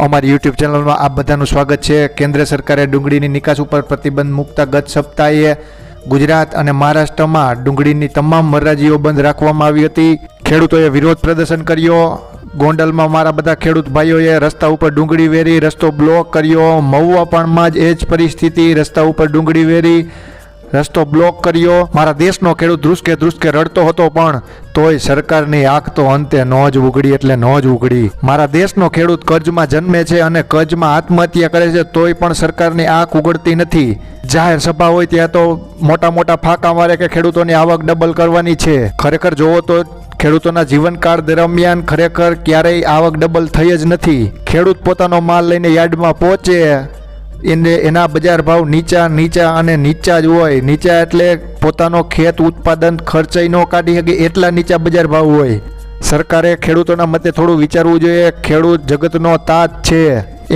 અમારી યુટ્યુબ ચેનલમાં આપ બધાનું સ્વાગત છે. કેન્દ્ર સરકારે ડુંગળીની નિકાસ ઉપર પ્રતિબંધ મૂકતા ગત સપ્તાહે ગુજરાત અને મહારાષ્ટ્રમાં ડુંગળીની તમામ હરાજીઓ બંધ રાખવામાં આવી હતી. ખેડૂતોએ વિરોધ પ્રદર્શન કર્યો. ગોંડલમાં મારા બધા ખેડૂત ભાઈઓએ રસ્તા ઉપર ડુંગળી વેરી, રસ્તો બ્લોક કર્યો. મહુવા પણમાં જ એ જ પરિસ્થિતિ. રસ્તા ઉપર ડુંગળી વેરી રસ્તો બ્લોક કર્યો. મારા દેશનો ખેડૂત ધ્રુસકે ધ્રુસકે રડતો હતો પણ તોય સરકારની આંખ તો અંતે ન જ ઉગડી એટલે ન જ ઉગડી મારા દેશનો ખેડૂત કર્જમાં જન્મે છે અને કર્જમાં આત્મહત્યા કરે છે તોય પણ સરકારની આંખ ઉગડતી નથી. જાહેર સભા હોય ત્યાં તો મોટા મોટા ફાંકા મારે કે ખેડૂતોની આવક ડબલ કરવાની છે. ખરેખર જોવો તો ખેડૂતોના જીવનકાળ દરમિયાન ખરેખર ક્યારેય આવક ડબલ થઈ જ નથી. ખેડૂત પોતાનો માલ લઈને યાર્ડમાં પહોંચે એને એના બજાર ભાવ નીચા નીચા અને નીચા જ હોય. નીચા એટલે પોતાનો ખેત ઉત્પાદન ખર્ચય ન કાઢી શકે એટલા નીચા બજાર ભાવ હોય. સરકારે ખેડૂતોના મતે થોડું વિચારવું જોઈએ. ખેડૂત જગતનો તાત છે.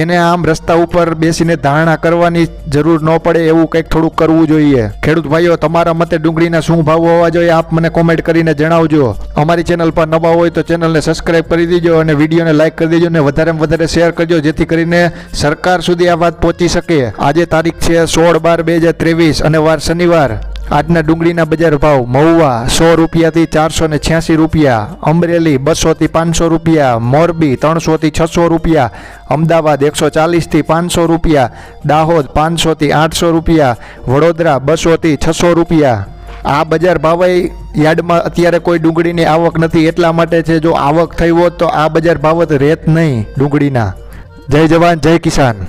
એને આમ રસ્તા ઉપર બેસીને ધારણા કરવાની જરૂર ન પડે એવું કંઈક થોડુંક કરવું જોઈએ. ખેડૂત ભાઈઓ, તમારા મતે ડુંગળીના શું ભાવ હોવા જોઈએ? આપ મને કોમેન્ટ કરીને જણાવજો. અમારી ચેનલ પર નવા હોય તો ચેનલને સબસ્ક્રાઇબ કરી દેજો અને વિડીયોને લાઇક કરી દેજો અને વધારેમાં વધારે શેર કરજો, જેથી કરીને સરકાર સુધી આ વાત પહોંચી શકે. આજે તારીખ છે સોળ બાર બે હજાર ત્રેવીસ અને વાર શનિવાર. આજના ડુંગળીના બજાર ભાવ મહુવા સો રૂપિયાથી ચારસો ને છ્યાસી રૂપિયા, અમરેલી બસોથી પાંચસો રૂપિયા, મોરબી ત્રણસોથી છસો રૂપિયા, અમદાવાદ એકસો ચાલીસથી પાંચસો રૂપિયા, દાહોદ પાંચસોથી આઠસો રૂપિયા, વડોદરા બસોથી છસો રૂપિયા. આ બજાર ભાવે યાર્ડમાં અત્યારે કોઈ ડુંગળીની આવક નથી, એટલા માટે છે જો આવક થઈ હોત તો આ બજાર ભાવ રહેત નહીં ડુંગળીના. જય જવાન, જય કિસાન.